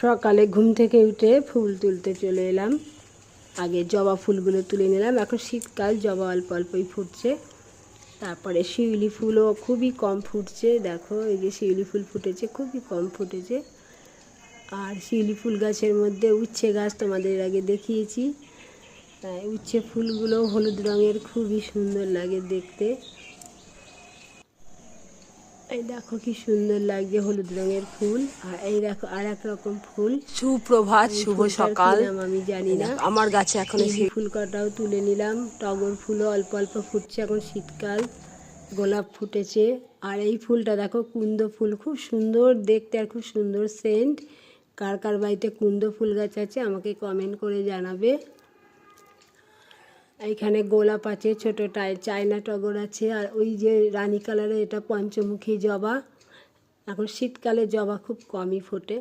সকালে ঘুম থেকে উঠে ফুল তুলতে চলে এলাম। আগে জবা ফুলগুলো তুলে নিলাম। এখন শীতকাল, জবা অল্প অল্পই ফুটছে। তারপরে শিউলি ফুলও খুবই কম ফুটছে। দেখো, এই যে শিউলি ফুল ফুটেছে, খুবই কম ফুটেছে। আর শিউলি ফুল গাছের মধ্যে উচ্ছে গাছ তোমাদের আগে দেখিয়েছি। উচ্ছে ফুলগুলো হলুদ রঙের, খুবই সুন্দর লাগে দেখতে। এই দেখো কি সুন্দর লাগছে হলুদ রঙের ফুল আর এই দেখো আর এক রকম ফুল। সুপ্রভাত শুভ সকাল। আমি জানি না। আমার গাছে এখন এই ফুল কটাও তুলে নিলাম। টগর ফুলও অল্প অল্প ফুটছে এখন শীতকাল। গোলাপ ফুটেছে। আর এই ফুলটা দেখো কুন্দ ফুল। খুব সুন্দর দেখতে আর খুব সুন্দর সেন্ট কার কার বাড়িতে কুন্দ ফুল গাছ আছে আমাকে কমেন্ট করে জানাবে। এইখানে গোলাপ আছে, ছোটো টাই, চায়না টগর আছে, আর ওই যে রানী কালারের এটা পঞ্চমুখী জবা। এখন শীতকালে জবা খুব কমই ফোটে।